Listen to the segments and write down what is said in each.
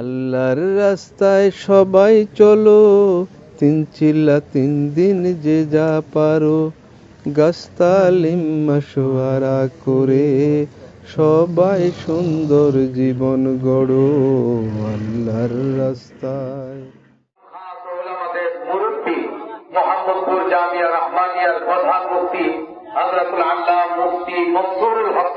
আল্লাহর রাস্তায় সবাই চলো তিন চিল্লা তিন দিন যে যা পারো। গাস্তালিম মশওয়ারা করে সবাই সুন্দর জীবন গড়ো আল্লাহর রাস্তায়। মোহাম্মদপুর জামিয়া রহমানিয়ার প্রধান মুফতি হযরতুল আল্লাহ মুফতি মনসুরুল হক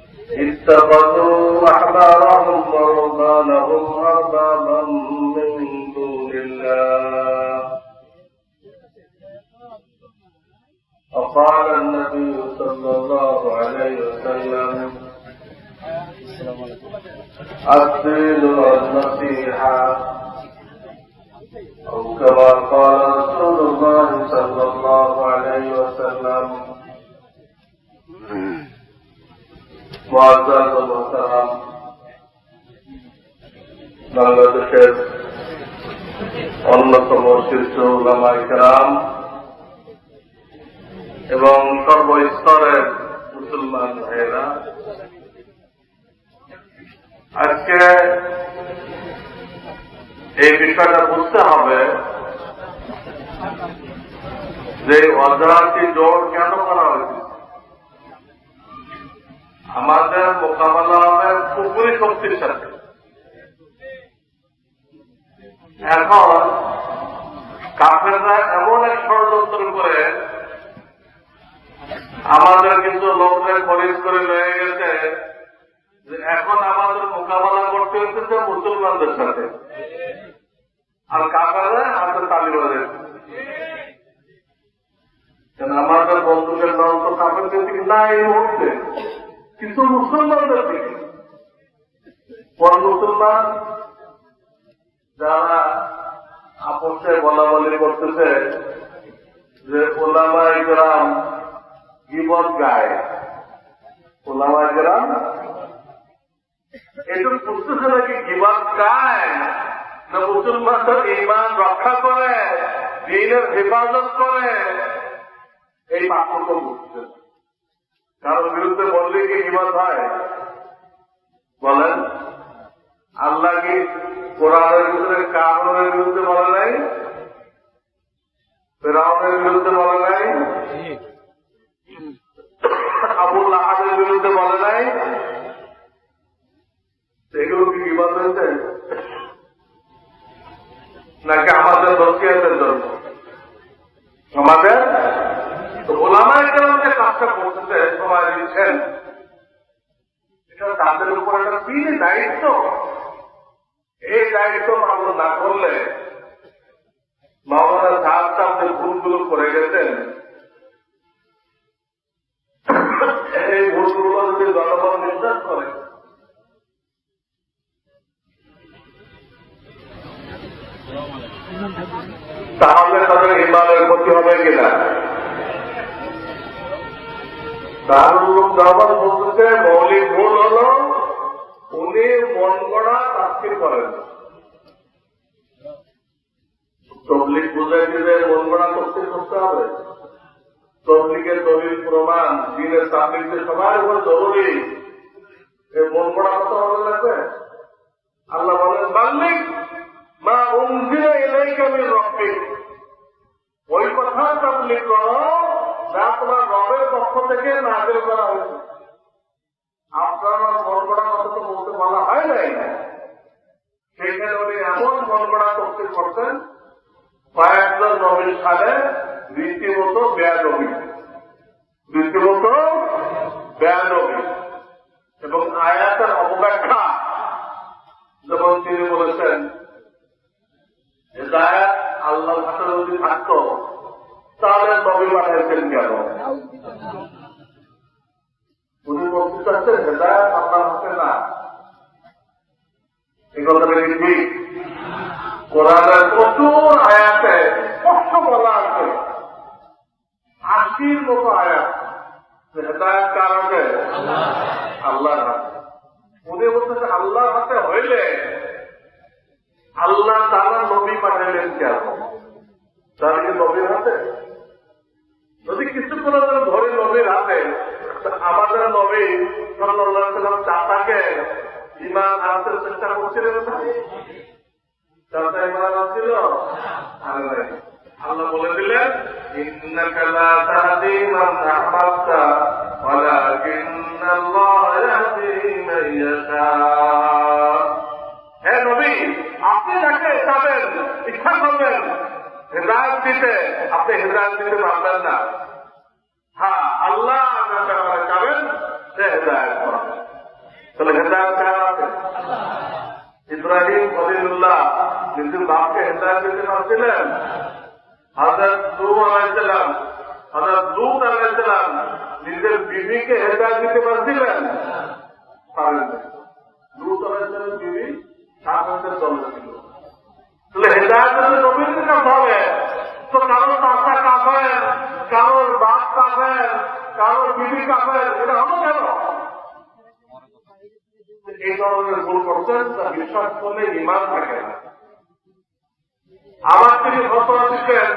اتخذوا أحبارهم ورهبانهم أربابا من دون الله. وقال النبي صلى الله عليه وسلم الدين والنصيحة أو كما قال رسول الله صلى الله عليه وسلم বাংলাদেশের অন্যতম শীর্ষ ওলামা ইকরাম এবং সর্বস্তরের মুসলমান ভাইয়েরা, আজকে এই বিষয়টা বুঝতে হবে যে অজাহাতি জোর কেন করা হয়েছে? আমাদের মোকাবেলা হবে পুকুরি শক্তির সাথে। এখন কাফেররা এমন এক ষড়যন্ত্র করে, আমাদের কিন্তু লোকদের খরিদ করে লয়ে গেছে যে এখন আমাদের মোকাবেলা করতে হচ্ছে মুসলমানদের সাথে। আর কাফেররা হাতে তালি বাজে কেন আমাদের বন্ধুদের দল তো কাফেরদের দিকে না এই মুহূর্তে। কিন্তু মুসলমানদের দিকে মুসলমান যারা আপসে বলা বলি করতেছে যে ওলামাই গ্রাম গিবত গায় ওলামাই গ্রাম এটা বুঝতেছে নাকি গিবত গায় না মুসলমানদের ইমান রক্ষা করে, দিনের হেফাজত করে এই পার্থক্য বুঝতেছে। কারোর বিরুদ্ধে বললে কি হিমাত হয়? বলেন। আল্লাহ কি কোরআনের ভিতরে কারণের বিরুদ্ধে বলে নাই? ফেরাউনের বিরুদ্ধে বলে নাই? আবুল আহাদের বিরুদ্ধে বলে নাই? এগুলো কি বিবাদ হয়েছে? নাকি আমাদের দোষিয়াদের জন্য? আমাদের? ওলামায় কেরাম যে কাজটা করতেছে সময় দিচ্ছেন এটা তাদের উপর একটা দিনই দায়িত্ব। এই দায়িত্ব পালন না করলে মাওলানা সাহেব সাহেব ভুলগুলো করে গেছেন, এই ভুলগুলো যদি জনগণ বিশ্বাস করে, তাহলে তাদের ইমানের ক্ষতি হবে কিনা? দারুল দাবার বলতে মৌলিক ভুল হল, উনি মন গড়া তাস্কির করেন। তবলিক বুঝাই দিলে মন গড়া তস্কির করতে হবে। তবলিকের দলিল প্রমাণ দিনের তাবলিককে সবার উপর জরুরি মন গড়া কথা ভালো লাগবে আল্লাহ বলেন বাল্লিক মা উমজিরা এলাইকা মির রব্বিক। ওই কথা তাবলিক করো। যা তোমার রবের পক্ষ থেকে নাজিল করা হয়েছে। আপনার মন করা কথা তো বলতে বলা হয় নাই। সেখানে উনি এমন মন করা তফসিল করতেন, কয়েকজন নবীর সালে রীতিমতো বেয়াদবি। রীতিমতো বেয়াদবি। এবং আয়াতের অপব্যাখ্যা যেমন তিনি বলেছেন হেদায়াত আল্লাহর হাতে যদি থাকতো তাহলে নবী পাঠাইছেন কেন? উনি বলতে চাচ্ছেন, হেদায়ত আপনার হাতে না। এই কথাটা কি? কোরআনের প্রচুর আয়াতে স্পষ্ট বলা আছে। আশির মতো আয়াত। কার হাতে? উনি আল্লাহর হাতে হইলে আল্লাহ তারা নবী পাঠাইলেন কেন? তার কি নবীর হাতে? যদি কিছু কোনো ধরে নবীর হাতে তা আমাদের নবী সাল্লাম ইমান চেষ্টা করছিলেন না? ইমান নাই। আল্লাহ বলে দিলেন ওয়ালাকিন্নাল্লাহ ইয়াহদি মান ইয়াশা। হে হৃদায়ত দিতে আপনি হৃদায়ত দিতে পারবেন না। হ্যাঁ আল্লাহ আপনারা সে হৃদায়ত করবেন তাহলে হৃদায়ত কার আছে? ইব্রাহিম খলিলুল্লাহ, নিজের বাপকে হৃদায়ত দিতে পারছিলেন? হাজরত নূহ আলাইসালাম হাজরত লুত আলাইসালাম নিজের বিবিকে হৃদায়ত দিতে পারছিলেন? পারেন। আলাইসালাম বিবি সাধারণের দলে ছিল। তাহলে হেদায়ত যদি নবীর কাছে হবে। কারোর চাষা কাফের কারোর বাপ কাফের কারোর বিবি কাফের এটা হলো কেন? এই ধরনের ভুল করছেন, তা বিশ্বাস করলে ইমান থাকে না। আবার তিনি ঘটনা দিচ্ছেন,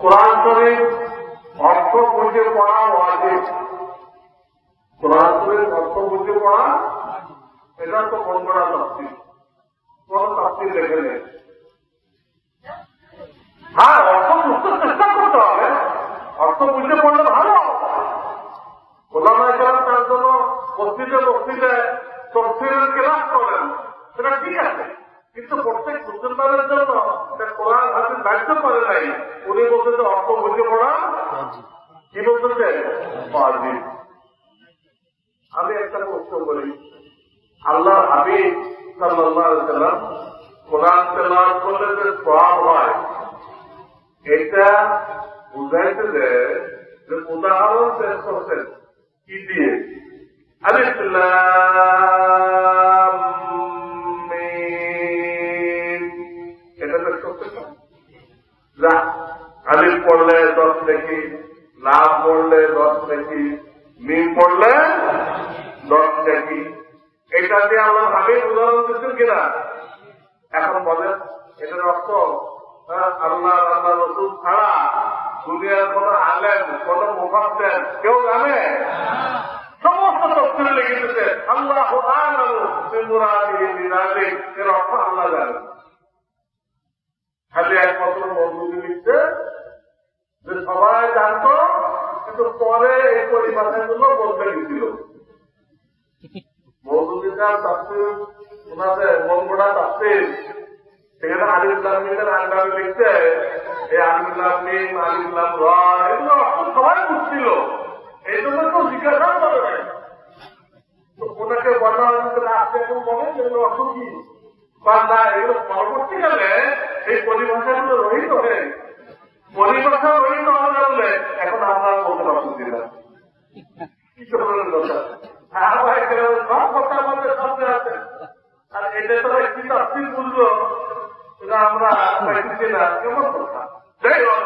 কোরআন শরীফ অর্থ বুঝে পড়া ওয়াজিব। কোরআন শরীফ অর্থ বুঝে পড়া, এটা তো মন করা তাফসির? কোন তাফসির লেখে নেই। হ্যাঁ অর্থ বুঝতে চেষ্টা করতে হবে। অর্থ বুঝতে পড়লে ভালো। ওলামা কেরাম তার জন্য মসজিদে মসজিদে তফসিলের ক্লাস করেন। সেটা ঠিক আছে। কিন্তু প্রত্যেক মুসলমানের জন্য কোরআন হাতে দায়িত্ব করে নাই। উনি বলতে যে অর্থ বুঝে পড়া কি বলতেছে। আমি একটা প্রশ্ন করি। আল্লাহ হাবিব সাল্লাম কোরআন তেলাওয়াত করলে যে সওয়াব হয় এটা বুঝাইতে যে উদাহরণ পেশ করছেন কি দিয়ে? পড়লে দশ দেখি লাভ পড়লে দশ দেখি মিম পড়লে দশ দেখি এটা দিয়ে আল্লাহ আগে উদাহরণ দিচ্ছেন কিনা? এখন বলেন এটার অর্থ হ্যাঁ, আল্লাহ দুনিয়ার কোন আলেন কোন মুফাসের কেউ জানে? সমস্ত তফসিলে লিখে দিতে আল্লাহ এর অর্থ আল্লাহ খালি মজুরি লিখছে যে সবাই জানতো, কিন্তু পরে এই পরিভাষাগুলো বলতে গেছিল। তাফসির, ওনাদের সেখানে আলিফুল্লাহ মিমের আন্ডারে লিখছে এই আলিফুল্লাহ মিম আলিফুল্লাহ র এগুলো সবাই বুঝছিল। এই জন্য তো জিজ্ঞাসা করে নাই। ওনাকে বলা হয়েছে আপনি এখন বলেন এগুলো অর্থ কি? বা না, এগুলো পরবর্তীকালে এই পরিভাষাগুলো রহিত হয়ে পরিভাষা রহিত হয়ে গেলে এখন আমরা বলতে পারছি না কি ধরনের কথা হ্যাঁ ভাই সব কথার মধ্যে শব্দ আছে। আর এটা তো একটি তাফসির বুঝলো? এটা আমরা পাইতেছি না, কেমন কথা? যাই হোক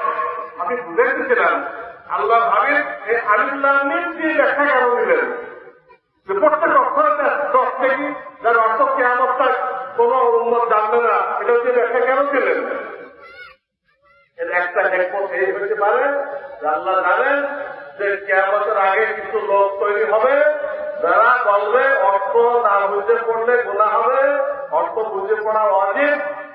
আমি বুঝাইতেছিলাম আল্লাহ কেমন আগে কিছু লোক তৈরি হবে, যারা অর্থ না বুঝে পড়লে গোনা হবে, অর্থ বুঝে পড়া অজিব।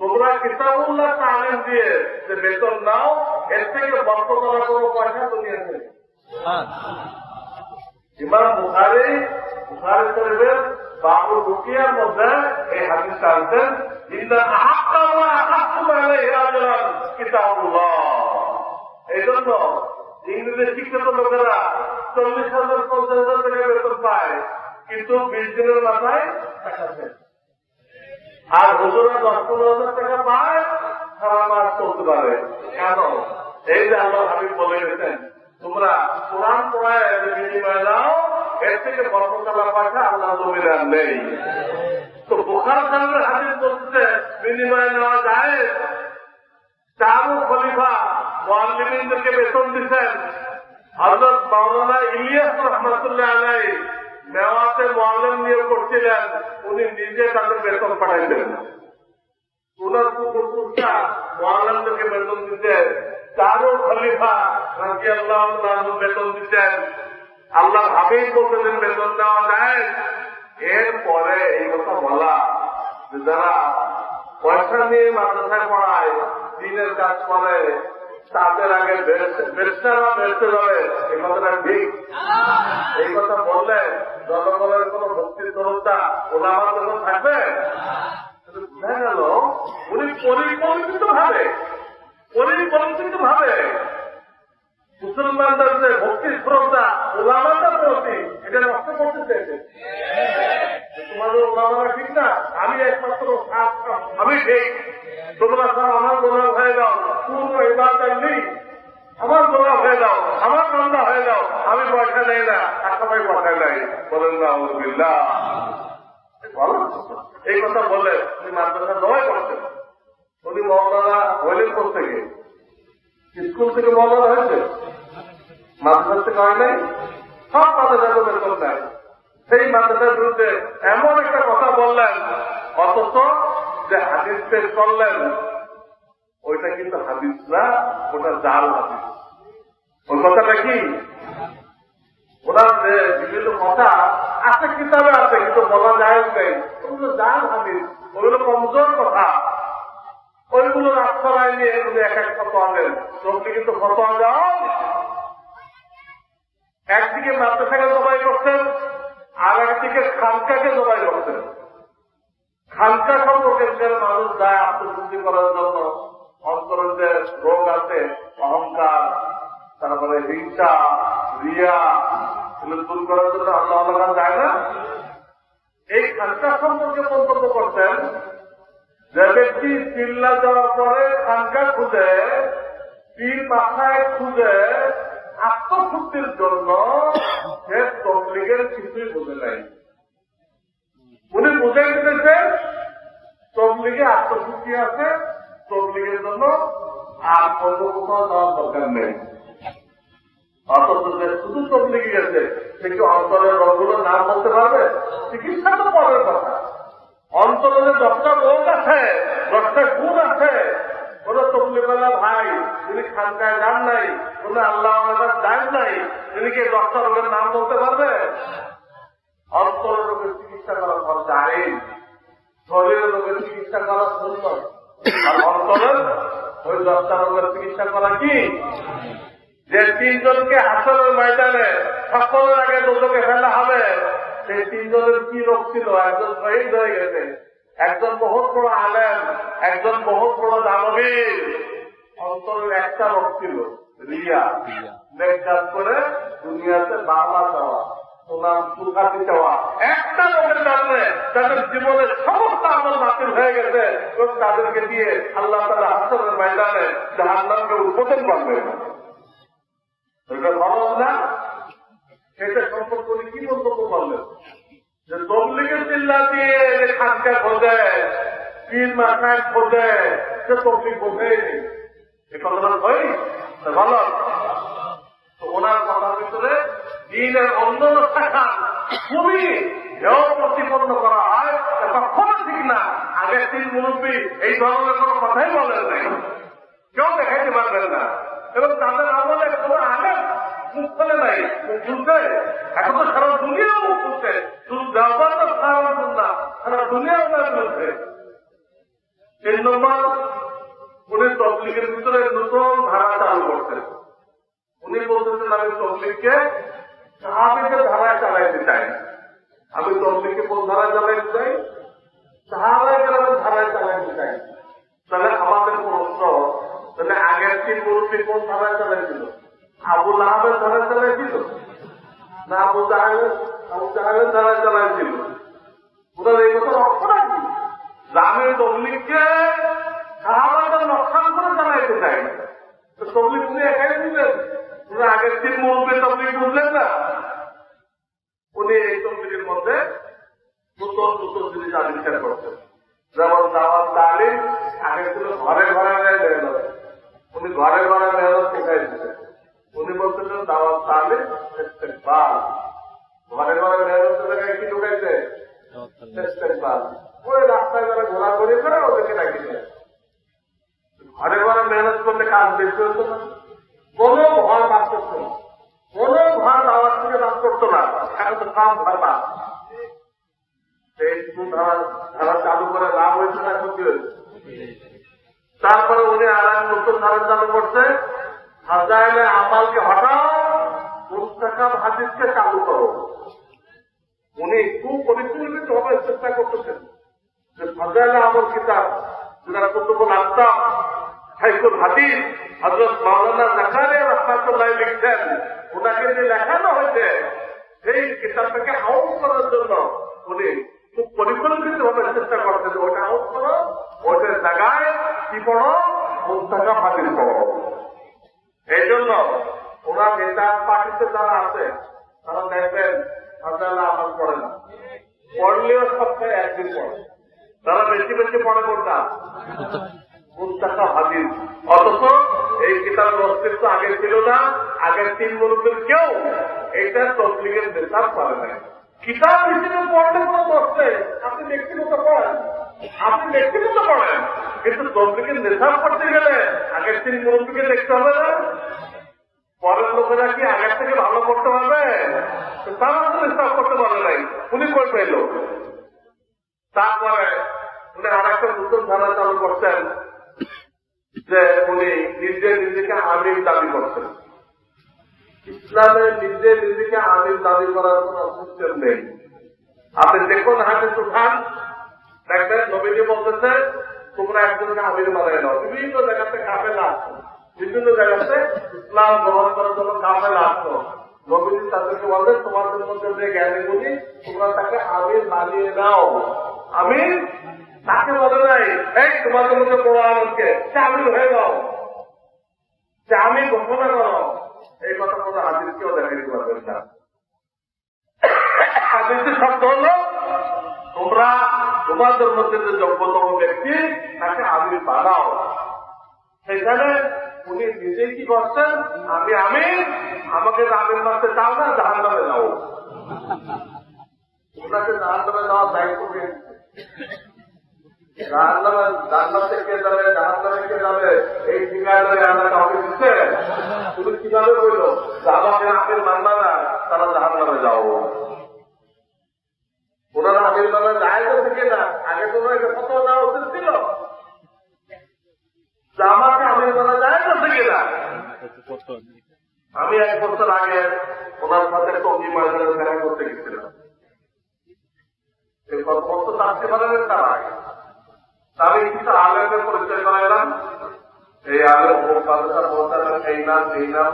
তোমরা কিতাবুল্লাহ তালিম দিয়ে যে বেতন নাও এর থেকে বরকত করার কোনো পয়সা দুনিয়াতে নেই। ইমাম বুখারি বুখারি শরীফের বাবু রুকিয়ার মধ্যে এই হাদিসটা আনছেন ইন্না আহাক্কামা আহাক্কুম আলাইহি রাজুলান কিতাবুল্লাহ এই জন্য ইংরেজি শিক্ষিত লোকেরা চল্লিশ হাজার পঞ্চাশ হাজার টাকা বেতন পায় কিন্তু বিশ দিনের মাথায় টাকা শেষ। আর হুজুরা দশ পনেরো হাজার টাকা পায় সারা মাস চলতে পারে। কেন? এই যে আল্লাহ হাবিব বলে গেছেন তোমরা কোরআন পড়ায় বিনিময় দাও এর থেকে বর্মতলা পাঠা আল্লাহ জমিনে আর নেই। তো বোখার সামনে হাজির বলতে বিনিময় নেওয়া যায়। চারু খলিফা মোয়াল্লিমদেরকে বেতন দিচ্ছেন। হজরত মাওলানা ইলিয়াস রহমতুল্লাহ আলাই মেওয়াতে মোয়াল্লিম নিয়োগ করছিলেন। নিজে তাদের বেতন পাঠাইতেন পড়ায়, দিনের কাজ করে, তাদের আগে বেরতে এই কথাটা ঠিক। এই কথা বললে জনগণের কোন ভক্তির দরজা থাকবে? বোঝা গেল উনি পরিকল্পিত ভাবে পরিকল্পিত ভাবে মুসলমানদের যে ভক্তির শ্রদ্ধা ওলামাদের প্রতি এটা নষ্ট করতে চাইছে। তোমাদের ওলামারা ঠিক না? আমি একমাত্র আমি ঠিক তোমরা আমার গোলাম হয়ে যাও পূর্ণ ইবাদত নেই। আমার গোলাম হয়ে যাও, আমার বান্দা হয়ে যাও। আমি পয়সা নেই না আর সবাই পয়সা নেই বলেন না আলহামদুলিল্লাহ এই কথা বলে উনি মাদ্রাসা নয় করছেন উনি মৌলানা হইলেন থেকে। স্কুল থেকে মৌলানা হয়েছে? মাদ্রাসা থেকে হয় নাই? সব মাদ্রাসা বেতন নেয় সেই মাদ্রাসার বিরুদ্ধে এমন একটা কথা বললেন, অথচ যে হাদিস পেশ করলেন ওইটা কিন্তু হাদিস না, ওটা জাল হাদিস। ওই কথাটা কি? ওনার বিভিন্ন কথা আছে, কিতাবে আছে, কিন্তু বলা যায় নেই ওগুলো জাল হাদিস, ওগুলো কমজোর কথা। ওইগুলো উনি এক এক কিন্তু একদিকে মাদ্রাসাকে জবাই করছেন আর একদিকে খানকাকে জবাই করছেন খানকা সম্পর্কে মানুষ যায়, আত্মশুদ্ধি করার জন্য অন্তরের রোগ আছে, অহংকার, তারপরে হিংসা, রিয়া, এগুলো দূর করার জন্য আল্লাহ আল্লাহ যায় না? এই খানকা সম্পর্কে মন্তব্য করতেন যে ব্যক্তি চিল্লা যাওয়ার পরে খানকা খুঁজে পীর মাথায় খুঁজে, আত্মশুদ্ধির জন্য সে তবলিগের কিছুই বোঝে নাই। উনি বুঝে দিতেছেন তবলিগে আত্মশুদ্ধি আছে তবলিগের জন্য আর অন্য যাওয়ার দরকার নেই যে শুধু তবলিগে গেছে সে কি অন্তরের রোগগুলোর নাম বলতে পারবে চিকিৎসা তো পরের কথা অন্তরে যে দশটা রোগ আছে দশটা গুণ আছে কোন তবলিবেলা ভাই তিনি খানকায় যান নাই কোন আল্লাহ যান নাই তিনি কি দশটা রোগের নাম বলতে পারবে অন্তরের রোগের চিকিৎসা করা খরচ আইন শরীরের রোগের চিকিৎসা করা সুন্দর আর অন্তরের ওই দশটা রোগের চিকিৎসা করা কি? যে তিনজনকে হাসনের ময়দানে সকলের আগে দুটোকে ফেলা হবে সেই তিনজনের কি রোগ ছিল? একজন শহীদ হয়ে গেছে একজন বহুত বড় আলেম একজন বহুত বড় দানবীর। অন্তরের একটা রোগ ছিল রিয়া করে দুনিয়াতে সুখাতি চাওয়া একটা লোকের কারণে তাদের জীবনের সমস্ত আমল বাতিল হয়ে গেছে তাদেরকে দিয়ে আল্লাহ তালা হাসনের ময়দানে উদ্বোধন করবে। কি যে খোঁজে সে ভালো? তো ওনার কথার ভিতরে দিনের অন্য শাখা খুবই প্রতিপন্ন করা হয় কখনো ঠিক না। আগে তিন মুরব্বী এই ধরনের কোনো কথাই বলেন নাই। কেউ দেখাইতে পারবেন না। এবং তাদের আমলে কোনো আলেম মুখ খুলে নাই খুলছে এখন তো সারা দুনিয়া মুখ খুলছে। শুধু ব্যবহার তো সারা না, সারা দুনিয়া ওনার চলছে তিন নম্বর, উনি তবলিগের ভিতরে নতুন ধারা চালু করছেন। উনি বলতেছেন, আমি তবলিগকে সাহাবিদের ধারায় চালাইতে চাই আমি তবলিগকে কোন ধারায় চালাইতে চাই? সাহাবাই গ্রামের ধারায় চালাইতে চাই। তাহলে আমাদের প্রশ্ন, তাহলে আগের তিন মুরব্বী কোন ধারায় চালাইছিল? আবু লাহাবের ধারায় চালাইছিল? না আবু জাহেলের আবু জাহেলের ধারায় চালাইছিল? ওনার এই কথা অর্থ নাকি আমি তবলিগকে সাহাবাদের লক্ষণ করে চালাইতে চাই তো তবলিগ উনি একাই উনি আগের তিন মুরব্বী তবলিগ বুঝলেন না উনি এই তবলিগের মধ্যে নতুন নতুন জিনিস আবিষ্কার করছেন যেমন দাওয়াত তালিম আগে ছিল ঘরে ঘরে মেহনত উনি ঘরে ঘরে মেহনত শিখাই দিচ্ছেন উনি বলতেছেন দাওয়াত তালিম ইস্তেকবাল ঘরে ঘরে মেহনত জায়গায় কি ঢুকাইছে ইস্তেকবাল ওই রাস্তায় যারা ঘোরাঘুরি করে ওদেরকে ডাকি ঘরে ঘরে মেহনত করলে কাজ বেশি হতো না কোনো ভয় বাদ করতো না। কোনো ভয় দাওয়াত থেকে বাদ করতো না। এখন তো কাম ভয় বাদ সেই শুধু ধারা ধারা চালু করে লাভ হয়েছে না ক্ষতি হয়েছে? তারপরে উনি আর নতুন ধারা চালু করছে হাজারে আমালকে হটাও মুস্তাকাম হাদিসকে চালু করো। উনি খুব পরিপূর্ণিত হবে চেষ্টা করতেছেন যে ফাজাইলে আমল কিতাব যেটা কুতুবুল আফতাব সাইকুল হাদিস হজরত মাওলানা জাকারিয়া রহমাতুল্লাহ লিখছেন, ওনাকে যে লেখানো হয়েছে, সেই কিতাবটাকে আউট করার জন্য উনি খুব পরিকল্পিত ভাবে চেষ্টা করছেন ওটা করো ওটার জায়গায় কি পড়ো মুস্তাকা হাদিস পড়ো এই জন্য ওনার নেতা পার্টিতে যারা আছে, তারা দেখবেন ফাজাইলে আমল পড়ে না। পড়লেও সপ্তাহে একদিন পড়ে। তারা বেশি বেশি পড়ে কোনটা মুস্তাকা হাদিস অথচ এই কিতাবের অস্তিত্ব আগে ছিল না, আগের তিন মুরব্বীর কেউ এটা তবলিগের নেশার পারে না কিতাব হিসেবে পড়লে কোনো নেই আপনি ব্যক্তিগত পড়েন। আপনি ব্যক্তিগত পড়েন। কিন্তু তবলিগের নেশার করতে গেলে আগের তিন মুরব্বীকে দেখতে হবে না। পরের লোকেরা কি আগের থেকে ভালো করতে পারবে? তারা তো নেশা করতে পারবে নাই। উনি কই পেল? তারপরে উনি আর একটা নতুন ধারা চালু করছেন যে উনি নিজে নিজেকে আমির দাবি করছেন। ইসলামে নিজে নিজেকে আমির দাবি করার কোন সিস্টেম নেই। আপনি দেখুন হাতে উঠান দেখবেন নবীজি বলতেছে, তোমরা একজনকে আমির বানায় নাও। বিভিন্ন জায়গাতে কাফেলা আসছো বিভিন্ন জায়গাতে ইসলাম গ্রহণ করার জন্য কাফেলা আসছো নবীজি তাদেরকে বলবেন তোমাদের মধ্যে যে জ্ঞানী বুঝি তোমরা তাকে আমির বানিয়ে নাও। আমি তাকে বলে নাই। এই, তোমাদের মধ্যে আনন্দকে সে আমির হয়ে যাও। আমি ঘোষণা করো। কথা কোনো হাজির কেউ দেখা দিতে পারবেন না। হাজির শব্দ হলো? তোমরা তোমাদের মধ্যে যে যোগ্যতম ব্যক্তি, তাকে আমির বানাও। সেখানে উনি নিজেই কি করছেন? আমি আমি আমাকে আমির মারতে চাও না জাহান নামে যাও। ওনাকে জাহান নামে যাওয়ার দায়িত্ব কে জাহান্নামে জান্নাতে যাবে জাহান্নামে কে যাবে, এই ঠিকানায় আমরা কাউকে দিচ্ছে তুমি কীভাবে বলল? আমাকে আমির মানবা না, তারা জাহান্নামে যাও। ওনারা আমির যায় তো থেকে না। আগে তো এটা কত দেওয়া উচিত ছিল। যে আমাকে যায় তো থেকে না। আমি এক বছর আগে ওনার সাথে টঙ্গি ময়দানে করতে গেছিলাম। কত বছর তার আগে? আমি কিছু আলেমের পরিচয় করাইলাম এই আলেম অমুক বাদশাহ মহতারাম এই নাম এই নাম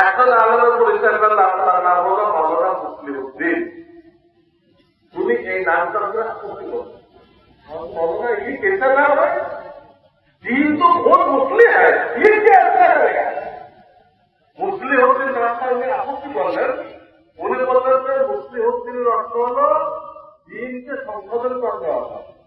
একজন আলেমের পরিচয় করলাম তার নাম হলো মৌলানা মুসলিম উদ্দিন উনি এই নামটার উপরে আপত্তি করছেন मौलाना ये कैसा नाम है दीन तो बहुत मुस्लिम है ये क्या अच्छा रहेगा মুসলিম হদ্দিন নামটা উনি আপত্তি করলেন উনি বললেন যে মুসলিম হদ্দিনের অর্থ হল দিনকে সংশোধন করে দেওয়া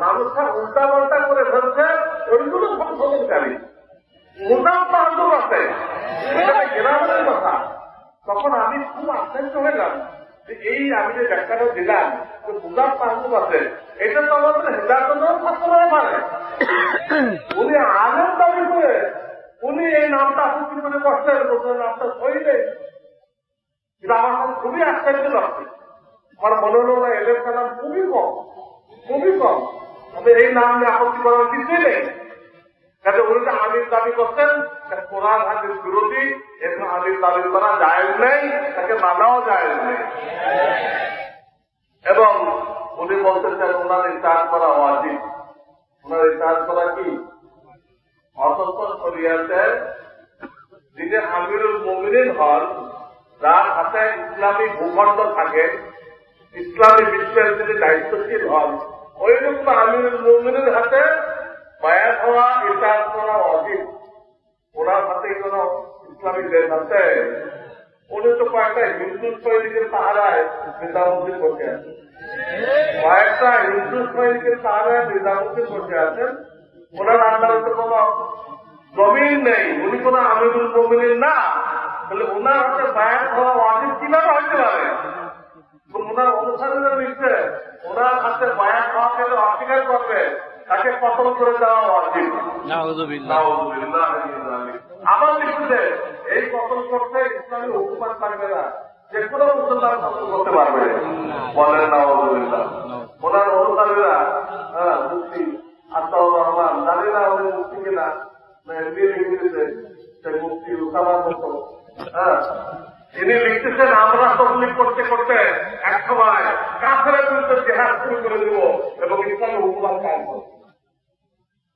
মানুষের উল্টা পাল্টা করে ফেলছে ওইগুলো সংশোধনকারী মোটাম পাল্টো আছে। গ্রামের কথা। তখন আমি খুব আশ্চর্য হইলাম যে এই আমি যে ব্যাখ্যাটা দিলাম, যে মুদার পাল্টো আছে, এটা তো আমাদের হেদায়তের থাকতে পারে উনি আলেম দাবি করে, উনি এই নামটা আপত্তি করে নতুন নামটা সই নেই এটা আমার খুবই আশ্চর্য লাগছে। আমার মনে হলো না নাম খুবই কম খুবই কম। তবে এই আপত্তি করার কিছুই নেই যাতে উনি যে আমির দাবি করছেন কোরআন বিরোধী আমির দাবি করা যায় নেই, তাকে মানাও যায় নেই। এবং উনি ওনার করা ওনার করা কি? শরিয়াতে যিনি আমিরুল হন, যার হাতে ইসলামী ভূখণ্ড থাকে। ইসলামী বিশ্বের যিনি দায়িত্বশীল হন ওই রকম আমিরুল মুমিনের হাতে বায়াত হওয়া ইতিহাস করা অজিব ওনার হাতে কোন ইসলামী দেশ আছে? উনি তো কয়েকটা হিন্দু সৈনিকের পাহারায় নিজামুদ্দিন বসে আছেন কয়েকটা হিন্দু সৈনিকের পাহারায় আছেন ওনার আন্ডারে তো কোন জমিন নেই। উনি কোন আমিরুল জমিনের না। তাহলে ওনার হাতে বায়াত হওয়া অজিব কীভাবে হইতে পারে? ওনার ওনার হাতে বায়াত হওয়া গেলে অস্বীকার করবে। তাকে পতন করে দেওয়া যালিক। আবার লিখছে এই পতন করতে ইসলামী হুকুমাত পারবে না। যে কোনো মুসলমান পতন করতে পারবে। বলেন নাউযুবিল্লাহ ওনার অনুসারীরা হ্যাঁ মুক্তি আত্মাউর রহমান জানি না উনি মুক্তি কিনা? না লিখতেছে সে মুক্তি উসামার মতো। হ্যাঁ তিনি লিখতেছেন আমরা তবলিগ করতে করতে এক সময় কাফের বিরুদ্ধে জেহাদ শুরু করে দেব এবং ইসলামী হুকুমাত কায়েম করব।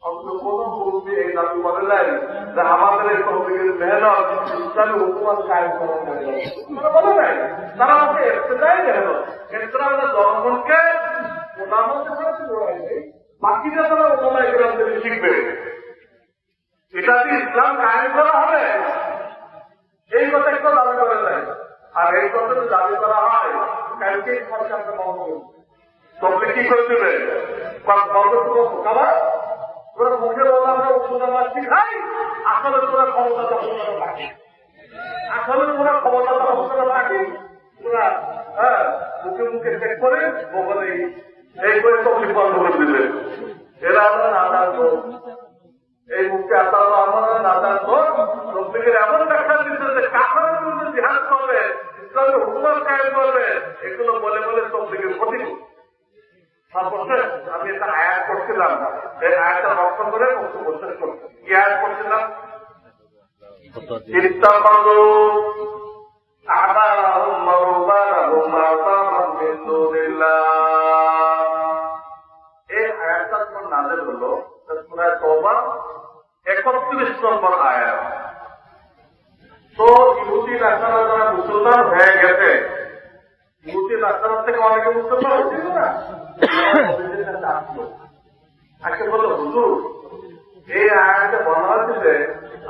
কোন মুরব্বী এই দাবি করে নাই যে আমাদের এই তহবিলের মেহনত ইসলামী হুকুমত কায়েম করার বলে নাই? তারা আমাকে এফতেদাই মেহনত। এফতেদা মানে জনগণকে ওনামতের সাথে জোড়াই নেই বাকিরা তারা ওনামা এগ্রাম শিখবে। এটা কি ইসলাম কায়েম করা হবে? এই কথা একটু দাবি করে নাই। আর এই কথা যদি দাবি করা হয় সরকারকে বন্ধ তবে কি করে দেবে হ্যাঁ মুখে করে এই করে বন্ধ করে এরা আমরা নাদার এই মুখে এমন দেখা দিচ্ছে যে কাফারের বিরুদ্ধে জিহাদ করবে ইসলামের হুকুমাত কায়েম করবে, এগুলো বলে বলে তকলিফের ক্ষতি? আমি একটা আয়াত করছিলাম এই আয়াতটা রক্ষণ করে বক্তব্য করছি কি আয়াত করছিলাম হলো সূরা তওবা 31 নম্বর আয়াত। তো ইহুদি নাসারা যারা মুসলমান হয়ে গেছে। ইহুদি নাসারা থেকে অনেকে মুসলমান হচ্ছিল না। আজকে বলল হুজুর, এই আয়াতে বলা হচ্ছে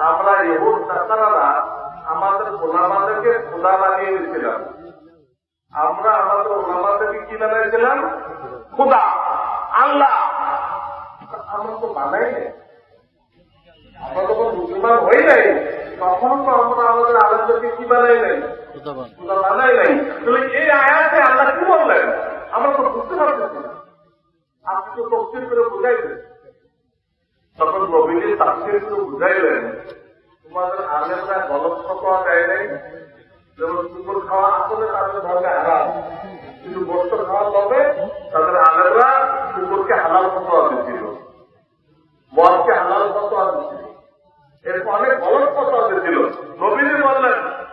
আমরা ইহুদ নাসারারা আমাদের গোলামাদেরকে খোদা বানিয়ে দিয়েছিলাম। আমরা আমাদের ওলামাদেরকে কি বানিয়েছিলাম খোদা, আল্লাহ। আমরা তো বানাই নাই। আমরা যখন মুসলমান হই নাই। তখন তো আমরা আমাদের কি বানাই নাই খোদা বানাই নাই তাহলে এই আয়াতে আল্লাহ কি বললেন? আমরা তো বুঝতে পারতেছি আপনি তো তফসিল করে বুঝাইলেন তখন নবীজি তাফসির করে বুঝাইলেন তোমাদের আলেমরা গলত ফতোয়া দেয় নাই। যেমন কুকুর খাওয়া আসলে তাদের ধর্মে হারাম। কিন্তু গোস্ত খাওয়া তবে তাদের আলেমরা কুকুরকে হালাল ফতোয়া দিচ্ছিল মদকে হালাল ফতোয়া দিচ্ছিল এরকম অনেক গলত ফতোয়া দিচ্ছিল নবীজি বললেন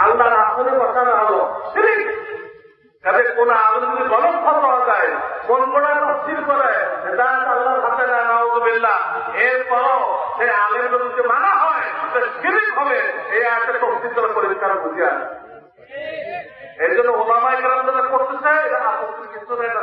আল্লাহর আসনে বসানো হলো তাদের কোন আলম যদি ফল ফতোয়া দেয় কোন কোনা তফসিল করে সেটা আল্লাহর হাতে না নাউজুবিল্লাহ। এরপর সে আলেম যদি মানা হয় শিরিক হবে এই আয়াতের তফসিল তারা পরিষ্কার বুঝে আসে এই জন্য ওলামা ইকরাম যারা করতে চায় আপত্তির কিছু না এটা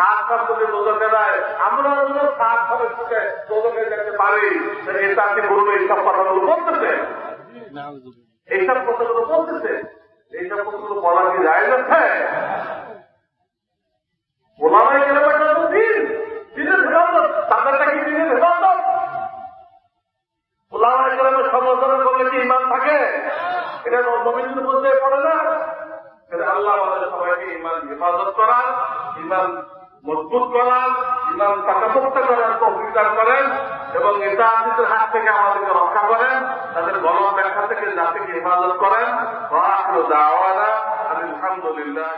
সাত সাত দোদকে দেয় আমরা যেন সাত সাতের সাথে দোদকে যেতে পারি। এটা আপনি বলব এইসব কথাগুলো বলতেছে? এইসব কথাগুলো বলতেছে? এইসব কথাগুলো বলা কি যায় না? ওলামাই গেলে তো দিন। দিনের হেফাজত। তাদেরটা কি দিনের হেফাজত? ওলামাই গেলে সমালোচনা করলে কি ইমান থাকে? এটা নবীন্দ্র বলতে পড়ে না। আল্লাহ সবাইকে ইমান হেফাজত করান ইমান মজবুত করার ইমান তাকাপোক্ত করার অস্বীকার করেন এবং এটা আপনাদের হাত থেকে আমাদেরকে রক্ষা করেন, তাদের গণ ব্যাখ্যা থেকে জাতিকে হেফাজত করেন। আমি আলহামদুলিল্লাহ